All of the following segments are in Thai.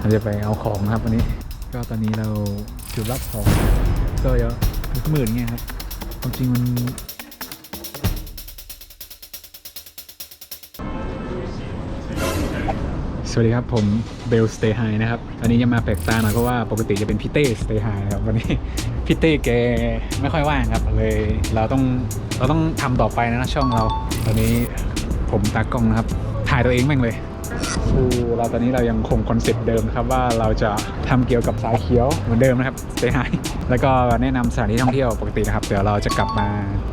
เราจะไปเอาของนะครับวันนี้ ก็ตอนนี้เราจุดรับของก็เยอะทุกหมื่นเงี้ยครับความจริงมันสวัสดีครับ ผมเบลสเตย์ไฮนะครับอันนี้จะมาแปลกตาหน่อยเพราะว่าปกติจะเป็นพี่เต้สเตย์ไฮนะครับวันนี้พี่เต้แกไม่ค่อยว่างครับเลยเราต้องเราต้องทำต่อไปนะช่องเรา ตอนนี้ผมตากล้องนะครับ ถ่ายตัวเองแม่งเลย คือเราตอนนี้เรายังคงคอนเซ็ปต์เดิมนะครับว่าเราจะทำเกี่ยวกับสายเขียวเหมือนเดิมนะครับ Stay High แล้วก็แนะนำสถานที่ท่องเที่ยวปกตินะครับเดี๋ยวเราจะกลับมา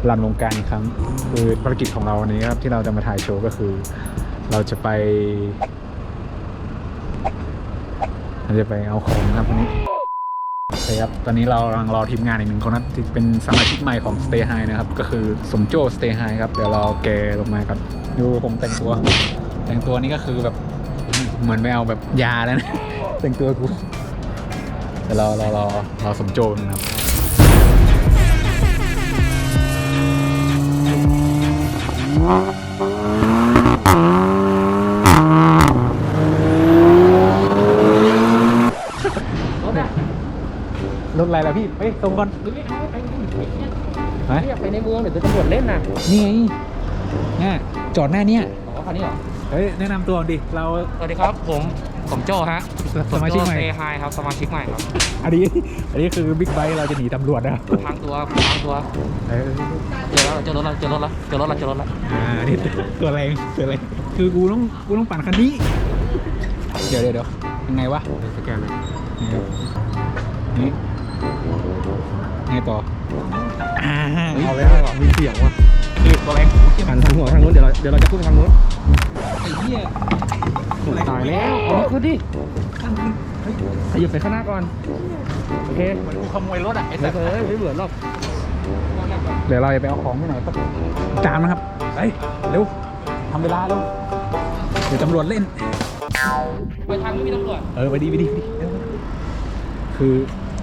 รันวงการอีกครั้ง คือภารกิจของเราวันนี้ครับที่เราจะมาถ่ายโชว์ก็คือ เราจะไปเราจะไปเอาของนะครับวันนี้คครับ ตอนนี้เรากำลังรอทีมงานอีกหนึ่งคนนะที่เป็นสมาชิกใหม่ของ Stay High นะครับ ก็คือสมโจ Stay High ครับ เดี๋ยวเราแกลงมากัน ดูผมแต่งตัว แต่งตัวนี้ก็คือแบบเหมือนไม่เอาแบบยาแล้วนะแต่งตัวกูเดี๋ยวเราเราเราเราสมโจนะครับรถอะไรล่ะพี่เฮ้ยตรงก่อนฮะอยากไปในเมืองเดี๋ยวจะตำรวจเล่นนะนี่ไงเนี่ยจอดหน้าเนี่ย อ๋อคันนี้เหรอ เฮ้ยแนะนำตัวดิ เรา สวัสดีครับ ผม ผมโจฮะสมาชิกใหม่ เซฮายครับ สมาชิกใหม่ครับอันนี้ อันนี้คือบิ๊กไบค์เราจะหนีตำรวจนะครับทางตัวทางตัว เออเจอแล้วเจอรถแล้วเจอรถแล้วเจอรถแล้วเจอรถแล้วอ่านี่ตัวแรงตัวแรงคือกูต้องกูต้องปั่นคันนี้ เดี๋ยวเดี๋ยวเดี๋ยวยังไงวะสแกนเลยนี่ครับนี่ไงต่ออ่าเอาแล้วมีเสียงว่ะคือตัวแรงหันทางหัวทางนู้น เดี๋ยวเราเดี๋ยวเราจะขึ้นไปทางนู้นไอ้เหี้ยตายแล้วเอามาขึ้นดิขยับไปข้างหน้าก่อน โอเคเหมือนกูขโมยรถอะไอ้ไม่สัสเคยไม่เหมือนหรอก เดี๋ยวเราจะไปเอาของที่ไหนสักจานนะครับเฮ้ยเร็วทำเวลาเร็วเดี๋ยวตำรวจเล่น ไปทางไม่มีตำรวจเออไปดีไปดีไปดีเออคือ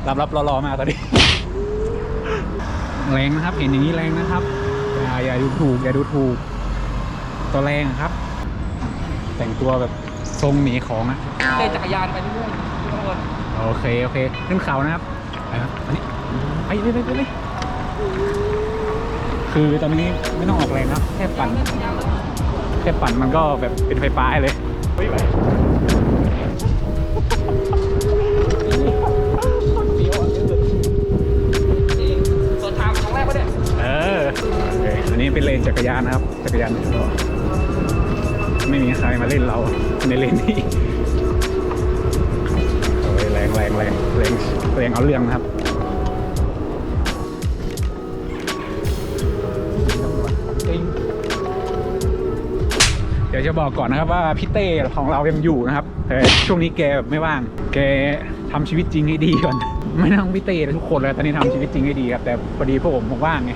รับรับรอรอมาตอนนี้ แรงนะครับ เห็นอย่างนี้แรงนะครับ อย่าอย่าดูถูกอย่าดูถูก ตัวแรงอะครับ แต่งตัวแบบทรงหนีของอะเล่นจักรยานไปเรื่อยๆทุกคนโอเคโอเคขึ้นเขานะครับไปครับอันนี้ไปไปไปไปไปคือตอนนี้ไม่ต้องออกแรงนะแค่ปั่นแค่ปั่นมันก็แบบเป็นไฟฟ้าเลยส่วนทางครั้งแรกปะเนี่ยเออโอเคอันนี้เป็นเลนจักรยานนะครับ จักรยาน ไม่มีใครมาเล่นเราในเลนนี้แรงแรงแรงแรงแรงเอาเรื่องนะครับเดี๋ยวจะบอกก่อนนะครับว่าพี่เต้ของเรายังอยู่นะครับแต่ช่วงนี้แกแบบไม่ว่าง แกทำชีวิตจริงให้ดีก่อน ไม่ต้องพี่เต้ทุกคนเลยตอนนี้ทำชีวิตจริงให้ดีครับแต่พอดีพวกผมผมว่างไง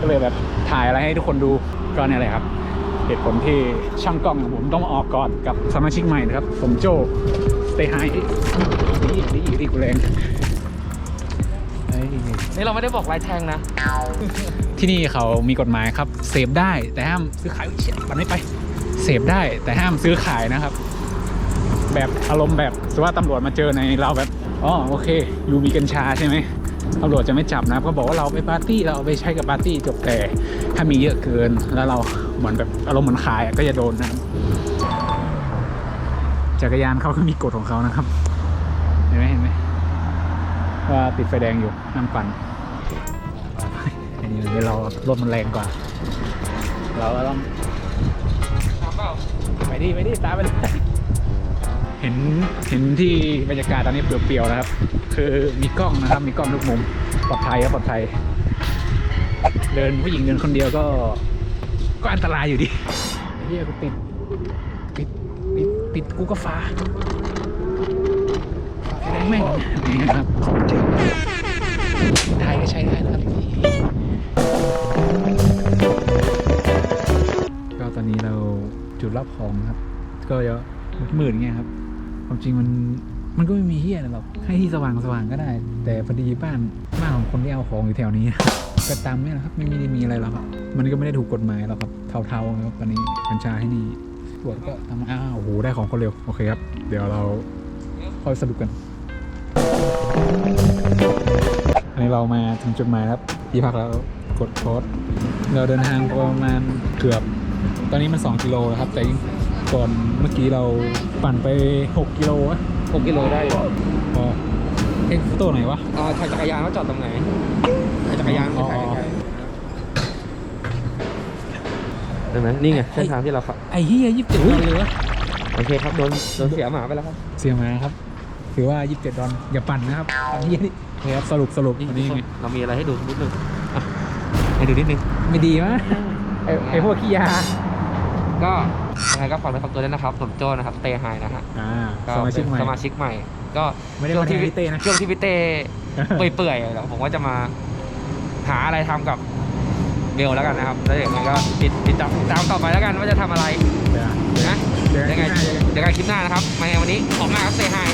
ก็เลยแบบถ่ายอะไรให้ทุกคนดูก็เนี่ยแหละครับ เหตุผลที่ช่างกล้องของผมต้องมาออกก่อนกับสมาชิกใหม่นะครับ ผมโจ stay high ดีดีดีกูแรงเฮ้ยนี่เราไม่ได้บอกลายแทงนะ ที่นี่เขามีกฎหมายครับ เสพได้แต่ห้ามซื้อขายอุ๊ยเชี่ยมันไม่ไป เสพได้แต่ห้ามซื้อขายนะครับ แบบอารมณ์แบบสมมติว่าตำรวจมาเจอในเราแบบอ๋อโอเคยูมีกัญชาใช่ไหม ตำรวจจะไม่จับนะก็บอกว่าเราไปปาร์ตี้เราเอาไปใช้กับปาร์ตี้จบแต่ถ้ามีเยอะเกิน แล้วเราเหมือนแบบอารมณ์เหมือนขายก็จะโดนนะจักรยานเขาก็มีกฎของเขานะครับ เห็นไหมเห็นไหมว่าติดไฟแดงอยู่ห้ามปั่นอันนี้เดี๋ยวเรารถมันแรงกว่า เราก็ต้องไปดิไปดิตามไปเลย ห็นเห็นที่บรรยากาศตอนนี้เปลี่ยวๆนะครับ คือมีกล้องนะครับ มีกล้องทุกมุมปลอดภัยครับปลอดภัย เดินผู้หญิงเดินคนเดียวก็ ก็อันตรายอยู่ดิเฮียกูติดติดติดติดกูก็ฟ้าแดงแม่งนี่นะครับของจริงไทยก็ใช้ได้นะครับที่นี่ก็ตอนนี้เราจุดรับของครับ ก็เยอะหมื่นเงี้ยครับ ความจริงมันมันก็ไม่มีเฮียอะไรหรอกให้ที่สว่างสว่างๆก็ได้ แต่พอดีบ้านบ้านของคนที่เอาของอยู่แถวนี้ ก็ตามนี่แหละครับไม่ได้มีอะไรหรอกครับ มันก็ไม่ได้ถูกกฎหมายหรอกครับเทาๆครับตอนนี้กัญชาให้นี่ตรวจก็ทำอ้าวโอ้โหได้ของคนเร็วโอเคครับ เดี๋ยวเราคอยสรุปกัน อันนี้เรามาถึงจุดหมายครับที่พักแล้วกดโค้ดเราเดินทางประมาณเกือบ ตอนนี้มัน 2 กิโลแล้วครับแต่ ก่อนเมื่อกี้เราปั่นไป 6 กิโลอะ6กิโลได้อยู่พอเอ็กโต้ไหนวะ อ่าถ่ายจักรยานว่าจอดตรงไหนถ่ายจักรยานอ๋อถ่ายไกลๆเห็นไหมนี่ไงเส้นทางที่เราขับไอ้เฮียยี่สิบเจ็ดดอลเลยวะโอเคครับโดนโดนเสียหมาไปแล้วครับ เสียมาครับ ถือว่า27ดอลอย่าปั่นนะครับไอ้เฮียนี่โอเคครับสรุปสรุปวันนี้ไงเรามีอะไรให้ดูนิดนึงอะให้ดูนิดนึงไม่ดีมั้ยไอ้ไอ้พวกขี้ยา ก็ยังไงก็ฝากเนื้อฝากตัวด้วยนะครับผมโจ้นะครับเตไฮนะฮะอ่าก็สมาชิกใหม่ สมาชิกใหม่ ก็ไม่ได้ช่วมางแทที่นพี่เต้นะ ช่วงที่พี่เต้เปื่อยๆอะเดี๋ยวผมก็จะมาหาอะไรทำกับเบลแล้วกันนะครับแล้วอย่างนั้นก็ติดติดตามตามต่อไปแล้วกันว่าจะทำอะไรเดี๋ยวนะเดี๋ยวยังไงข้างหน้าเจอกันเดี๋ยวกันคลิปหน้านะครับมาไงวันนี้ขอบคุณมากครับเซฮาย